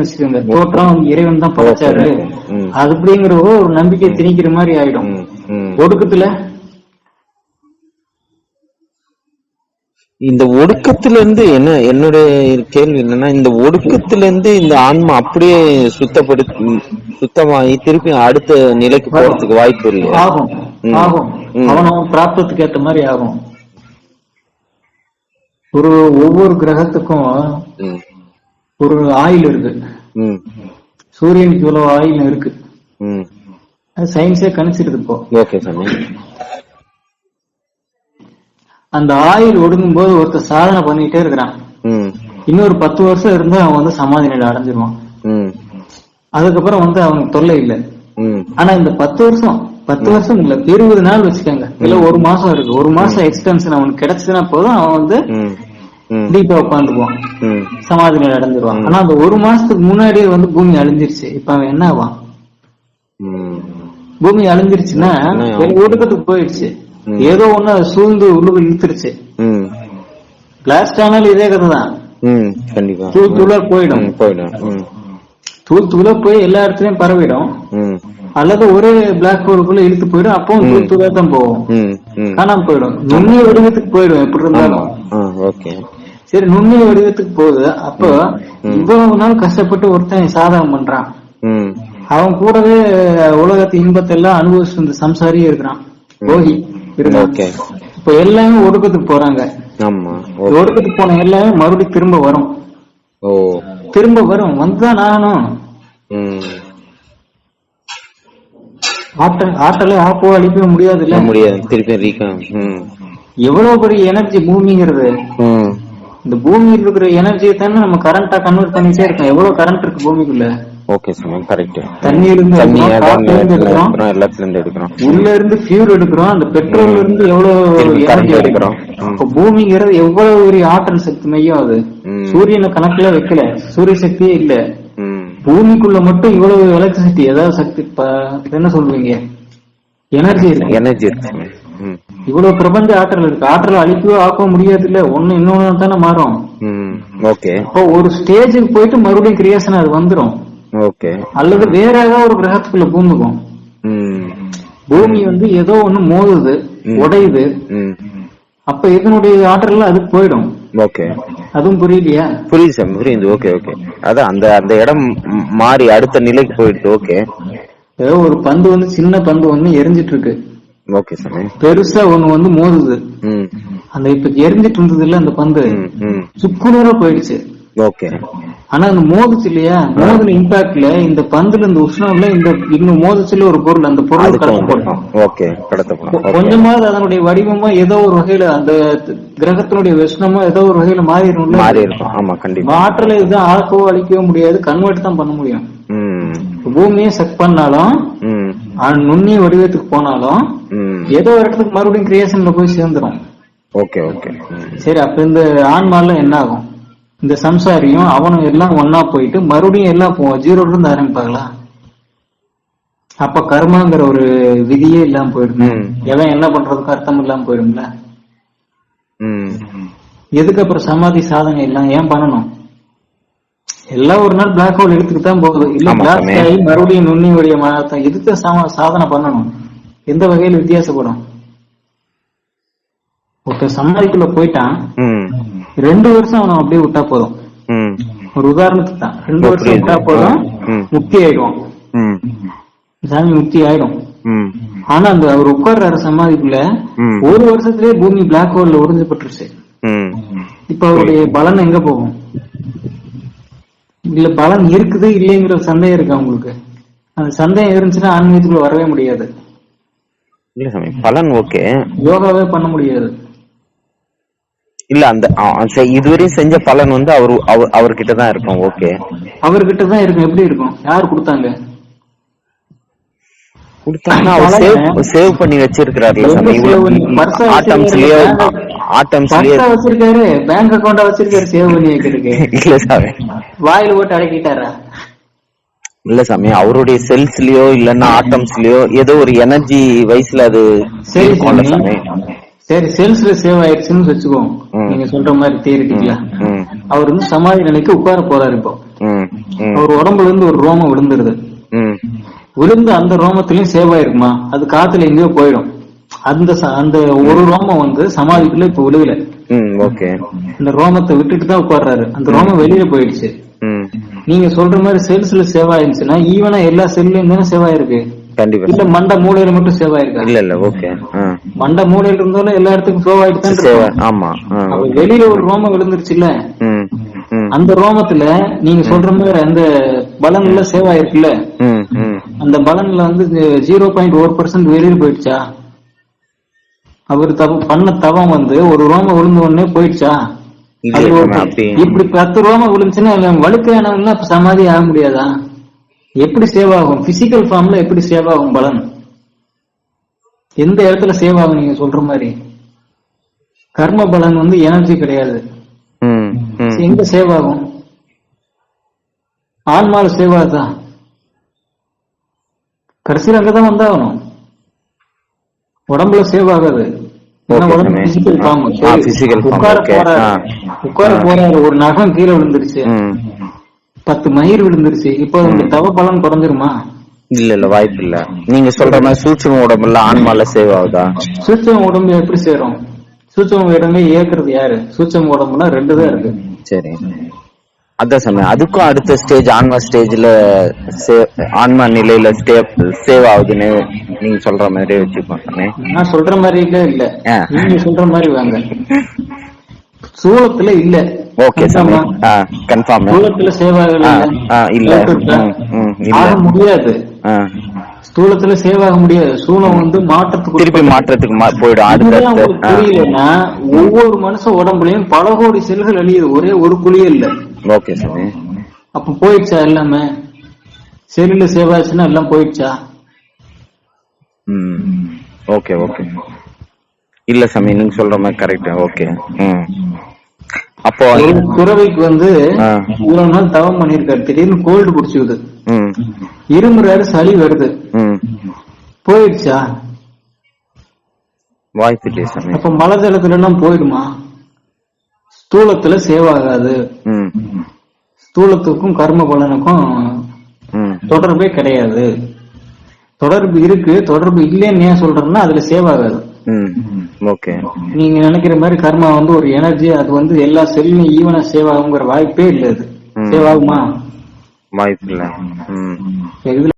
வச்சுக்கோங்க. தோற்றம் இறைவன் தான் படைச்சாரு. அப்படிங்கிற ஒரு நம்பிக்கை திணிக்கிற மாதிரி ஆயிடும். ம், ம். ஒடுக்கத்துல? இந்த ஒடுக்கத்துல இருந்து என்ன என்னுடைய கேள்வி என்னன்னா இந்த ஒடுக்கத்துல இருந்து இந்த ஆன்மா அப்படியே சுத்தப்படுத்தி சுத்தமாகி திருப்பி அடுத்த நிலைக்கு போறதுக்கு வாய்ப்பு இல்லையா? ஆகும். ஆகும். அவனும் பிராப்தத்துக்கு ஏத்த மாதிரி ஆகும். ஒரு ஒவ்வொரு கிரகத்துக்கும் ஒரு ஆயில் இருக்கு. சூரியனுக்கு இவ்வளவு ஆயில் இருக்கு. சயின்ஸே கணிச்சிருக்கு இப்போ. ஓகே சாமி. அந்த ஆயில் ஒடுங்கும் போது ஒருத்தர் சாதனை பண்ணிட்டே இருக்கிறான். இன்னொரு பத்து வருஷம் இருந்து அவன் வந்து சமாதி நிலை அடைஞ்சிருவான். அதுக்கப்புறம் வந்து அவனுக்கு தொல்லை இல்லை. ஆனா இந்த பத்து வருஷம் பத்து வருஷம் இல்ல இருபது நாள் வச்சுக்கோங்க. இல்ல ஒரு மாசம் இருக்கு. ஒரு மாசம் எக்ஸ்டென்ஷன் அவனுக்கு கிடைச்சதுன்னா போதும் அவன் வந்து டீப்பா உட்காந்துக்குவான். சமாதி நிலை அடைஞ்சிருவான். ஆனா அந்த ஒரு மாசத்துக்கு முன்னாடியே வந்து பூமி அழிஞ்சிருச்சு. இப்ப அவன் என்ன ஆவான். பூமி அழிஞ்சிருச்சுன்னா ஒடுக்கத்துக்கு போயிடுச்சு. ஏதோ ஒண்ணு சூழ்ந்து உள்ளுக்கு இழுத்துருச்சு. பிளாஸ்ட் ஆனாலும் இதே கதை தான் தூள் தூளா போயிடும். போயிடும். தூள் தூளா போய் எல்லா இடத்துலயும் பரவிடும். அல்லது ஒரே பிளாக் ஹோலுக்குள்ள இழுத்து போயிடும். அப்பவும் தூள் தூளா தான் போகும். ம், ம். காணாம போயிடும். நுண்ணிய வடிவத்துக்கு போயிடும் எப்படி இருந்தாலும். ஓகே. சரி நுண்ணிய வடிவத்துக்கு போகுது. அப்போ இவ்வளவு நாள் கஷ்டப்பட்டு ஒருத்தன் சாதகம் பண்றான். அவன் கூடவே உலகத்து இன்பத்தை எல்லாம் அனுபவிச்சு இந்த சம்சாரியே இருக்கிறான். போகி இப்ப எல்லாமே ஒடுக்கத்துக்கு போறாங்க. ஒடுக்கத்துக்கு போன எல்லாமே மறுபடியும் திரும்ப வரும். திரும்ப வரும். வந்துதான் ஆகணும். ம். ஆற்றல் ஆற்றலை ஆப்போ அழிக்கவே முடியாது. இல்ல முடியாது திருப்பி எவ்வளவு பெரிய எனர்ஜி பூமிங்கிறது. இந்த பூமியில் இருக்கிற எனர்ஜியை தானே நம்ம கரண்டா கன்வெர்ட் பண்ணிட்டே இருக்கோம். எவ்வளவு கரண்ட் இருக்கு பூமிக்குள்ள? ஓகே சாமி கரெக்ட் தண்ணி இருந்து எடுக்கிறோம் எல்லாத்துல இருந்து எடுக்கிறோம். உள்ள இருந்து ஃபியூல் எடுக்கிறோம். அந்த பெட்ரோல்ல இருந்து எவ்வளவு எனர்ஜி எடுக்கிறோம். அப்ப பூமிங்கிறது எவ்வளவு ஒரு ஆற்றல் சக்தி மையம் அது. சூரியனை கணக்குல வைக்கல. சூரிய சக்தியே இல்ல. பூமிக்குள்ள மட்டும் இவ்வளவு எலக்ட்ரிசிட்டி ஏதாவது சக்தி என்ன சொல்லுவீங்க எனர்ஜி இருக்கு. எனர்ஜி இருக்கு இவ்வளவு பிரபஞ்ச ஆற்றல் இருக்கு. ஆற்றலை அழிக்கவோ ஆக்கவும் முடியாது இல்ல ஒண்ணு இன்னொன்னு தானே மாறும். ம் ஓகே. அப்போ ஒரு ஸ்டேஜுக்கு போயிட்டு மறுபடியும் கிரியேஷன் அது வந்துரும். ஓகே. அல்லது வேற ஏதாவது ஒரு கிரகத்துக்குள்ள பூந்துக்கும். பூமி வந்து ஏதோ ஒண்ணு மோதுது. உடையுது. அப்ப இதனுடைய ஆற்றல் அதுக்கு போயிடும். ஓகே. அதுவும் புரியலையா? புரியுது சாமி புரியுது. Okay okay. அதான் அந்த அந்த இடம் மாறி அடுத்த நிலைக்கு போயிடுது. ஓகே. ஏதோ ஒரு பந்து வந்து சின்ன பந்து வந்து எரிஞ்சிட்டு இருக்கு. ஓகே சாமி பெருசா ஒண்ணு வந்து மோதுது. அந்த இப்ப எரிஞ்சிட்டு இருந்தது இல்ல அந்த பந்து சுக்குநூறா போயிடுச்சு. ஓகே. ஆனா அந்த மோதுச்சு இல்லையா? மோதின இம்பாக்ட்ல இந்த பந்துல இந்த உஷ்ணம்ல இந்த இன்னும் மோதுச்சுல ஒரு பொருள் அந்த பொருள் கடத்தப்படும் ஓகே. கடத்தப்படும் கொஞ்சமாவது அதனுடைய வடிவமா ஏதோ ஒரு வகையில அந்த கிரகத்தினுடைய விஷனமா ஏதோ ஒரு வகையில மாறிடும்ல? மாறி இருக்கும் ஆமா கண்டிப்பா. மாற்றலை இதுதான் ஆக்கவோ அழிக்கவோ முடியாது. கன்வெர்ட் தான் பண்ண முடியும். பூமியை செக் பண்ணாலும் நுண்ணிய வடிவத்துக்கு போனாலும் ஏதோ ஒரு இடத்துக்கு மறுபடியும் கிரியேஷன்ல போய் சேர்ந்துரும். Okay okay. சரி அப்ப இந்த ஆன்மால என்ன ஆகும் இந்த சம்சாரியும் அவனும் எல்லாம் ஒன்னா போயிட்டு மறுபடியும் எல்லாம் போ ஜீரோல இருந்து ஆரம்பிப்பாங்களா? அப்ப கர்மாங்கிற ஒரு விதியே இல்லாம போயிடும். எவன் என்ன பண்றதுக்கு அர்த்தம் இல்லாம போயிடும்ல? எதுக்கு அப்புறம் சமாதி சாதனை எல்லாம் ஏன் பண்ணணும்? எல்லாம் ஒரு நாள் பிளாக் ஹோல் எடுத்துட்டு தான் போகுது. இல்ல பிளாக் மறுபடியும் நுண்ணி வழிய மாத்த எதுக்கு சம- சாதனை பண்ணணும்? எந்த வகையில வித்தியாசப்படும்? ஒருத்தர் சமாதிக்குள்ள போயிட்டான். ரெண்டு வருஷம் அவனை அப்படியே விட்டா போதும். ஒரு உதாரணத்துக்கு தான் ரெண்டு வருஷம். விட்டா போதும். முக்தி ஆயிடுவான். சாமி முக்தி ஆயிடும். ஆனா அந்த அவர் உட்கார்றாரு சமாதிக்குள்ள. ஒரு வருஷத்திலேயே பூமி பிளாக் ஹோல்ல உறிஞ்சப்பட்டுருச்சு. இப்ப அவருடைய பலன் எங்க போகும்? இல்ல பலன் இருக்குது இல்லைங்கிற சந்தேகம் இருக்கு அவங்களுக்கு. அந்த சந்தேகம் இருந்துச்சுன்னா ஆன்மீகத்துக்குள்ள வரவே முடியாது. இல்ல சாமி பலன் ஓகே. யோகாவே பண்ண முடியாது. இல்ல அந்த இதுவரையும் செஞ்ச பலன் வந்து அவரு அவர் அவர்கிட்ட தான் இருக்கும் ஓகே. அவர்கிட்ட தான் இருக்கும் எப்படி இருக்கும்? யார் கொடுத்தாங்க? கொடுத்தாங்கன்னா அவர் சேவ் சேவ் பண்ணி வச்சிருக்கிறாருல சாமி ஆட்டம்ஸ்லயோ வச்சிருக்காரு? ஆட்டம்ஸ்லயோ வச்சிருக்காரு பேங்க் அக்கௌண்டா வச்சிருக்காரு சேவ் பண்ணி வைக்கிறதுக்கு. இல்ல சாமி. வாயில போட்டு அடக்கிட்டாரா? இல்ல சாமி அவருடைய செல்ஸ்லயோ இல்லன்னா ஆட்டம்ஸ்லயோ ஏதோ ஒரு எனர்ஜி வயசுல அது சரி சாமி. சரி சேல்ஸ்ல சேவ் ஆயிடுச்சுன்னு வச்சுக்கோங்க. ம். நீங்க சொல்ற மாதிரி தேரிட்டிக்கல ம் அவர் வந்து சமாதி நிலைக்கு உட்கார போறாரு இப்போ. அவர் உடம்புல இருந்து ஒரு ரோமம் விழுந்துருது. விழுந்து அந்த ரோமத்திலயும் சேவ் ஆயிருக்குமா? அது காத்துல எங்கேயோ போயிடும். அந்த அந்த ஒரு ரோமம் வந்து சமாதிக்குள்ள இப்ப விழுகல. இந்த ரோமத்தை விட்டுட்டு தான் உட்கார்றாரு. அந்த ரோமம் வெளியில போயிடுச்சு. நீங்க சொல்ற மாதிரி செல்ஸ்ல சேவ் ஆயிருந்துச்சுன்னா ஈவனா எல்லா செல்லையும் தானே சேவ் ஆயிருக்கு கண்டிப்பா இல்ல மண்டை மூலையில மட்டும் சேவ் ஆயிருக்கா இல்ல இல்ல ஓகே மண்டை மூலையில இருந்தாலும் எல்லா இடத்துக்கும் ஃப்ளோ ஆயிட்டு தான் சேவை. ஆமா வெளியில ஒரு ரோமம் விழுந்துருச்சுல்ல? ம் ம். அந்த ரோமத்துல நீங்க சொல்ற மாதிரி அந்த பலன்ல சேவ் ஆயிருக்குல்ல அந்த பலன்ல வந்து ஜீரோ பாயிண்ட் ஒரு பர்சன்ட் வெளியில போயிடுச்சா? அவர் தவ பண்ண தவம் வந்து ஒரு ரோமம் விழுந்த உடனே போயிடுச்சா? இப்படி பத்து ரோமம் விழுந்துச்சுன்னா இல்ல வழுக்கையானவங்க அப்ப சமாதி ஆக முடியாதா? எப்படி சேவ் ஆகும்? பிசிக்கல் ஃபார்ம்ல எப்படி சேவ் ஆகும் பலன்? எந்த இடத்துல சேவ் ஆகும் நீங்க சொல்ற மாதிரி? கர்ம பலன் வந்து எனர்ஜி கிடையாது. எங்க சேவ் ஆகும்? ஆன்மால சேவ் ஆகுதா? கடைசியில் அங்கதான் வந்தாகணும். உடம்புல சேவ் ஆகாது. உட்கார. போறாரு ஒரு நகம் கீழே விழுந்துருச்சு. பத்து மயிர் விழுந்துருச்சு. இப்போ தவ பலன் குறைஞ்சிருமா? இல்ல இல்ல வாய்ப்பு இல்ல. நீங்க சொல்ற மாதிரி சூட்சம உடம்புல ஆன்மால சேவ் ஆகுதா? சூச்சம் உடம்பு எப்படி சேரும்? சூச்சம் உடம்பை இயக்குறது யாரு? சூச்சம் உடம்புனா ரெண்டு தான் இருக்கு. சரி. அதான் சமயம் அதுக்கும் அடுத்த ஸ்டேஜ் ஆன்மா ஸ்டேஜ்ல ஆன்மா நிலையில ஸ்டே சேவ் ஆகுதுன்னு நீங்க சொல்ற மாதிரி வச்சுக்கோங்க. நான் சொல்ற மாதிரி இல்ல. இல்ல. நீங்க சொல்ற மாதிரி வாங்க. சூளத்துல இல்ல. ஓகே கன்ஃபார்ம் ஸ்தூலத்துல சேவாக ஆ, ஆ, இல்ல. ம், ம், இல்ல. ஆக முடியாது. ஸ்தூலத்துல சூலம் வந்து மாற்றத்துக்கு திருப்பி மாற்றத்துக்கு போயிடும். அடுத்த புரியலன்னா ஒவ்வொரு மனுஷ உடம்புலயும் பல கோடி செல்கள் அழியுது. ஒரே ஒரு குழியே இல்ல. ஓகே சாமி அப்ப போயிடுச்சா எல்லாமே? செல்லுல சேவாச்சுன்னா எல்லாம் போயிடுச்சா? ஓகே ஓகே இல்ல சாமி நீங்க சொல்ற மாதிரி கரெக்ட் ஓகே அப்போ துறவைக்கு வந்து. இவ்வளவு நாள் தவம் பண்ணிருக்காரு திடீர்னு கோல்டு பிடிச்சுக்குது ம். இருமுறாரு சளி வருது. போயிடுச்சா? வாய்ப்பு இல்லையே சாமி. அப்ப மலை ஜலத்துல எல்லாம் போயிடுமா? ஸ்தூலத்துல சேவ் ஆகாது ஸ்தூலத்துக்கும் கர்ம பலனுக்கும் தொடர்பே கிடையாது. தொடர்பு இருக்கு தொடர்பு இல்லைன்னு ஏன் சொல்றேன்னா அதுல சேவ் ஆகாது ஓகே. நீங்க நினைக்கிற மாதிரி கர்மா வந்து ஒரு எனர்ஜி அது வந்து எல்லா செல்லையும் ஈவனா சேவ் ஆகுங்கிற வாய்ப்பே இல்லை அது. சேவ் ஆகுமா வாய்ப்பு இல்ல. இதுல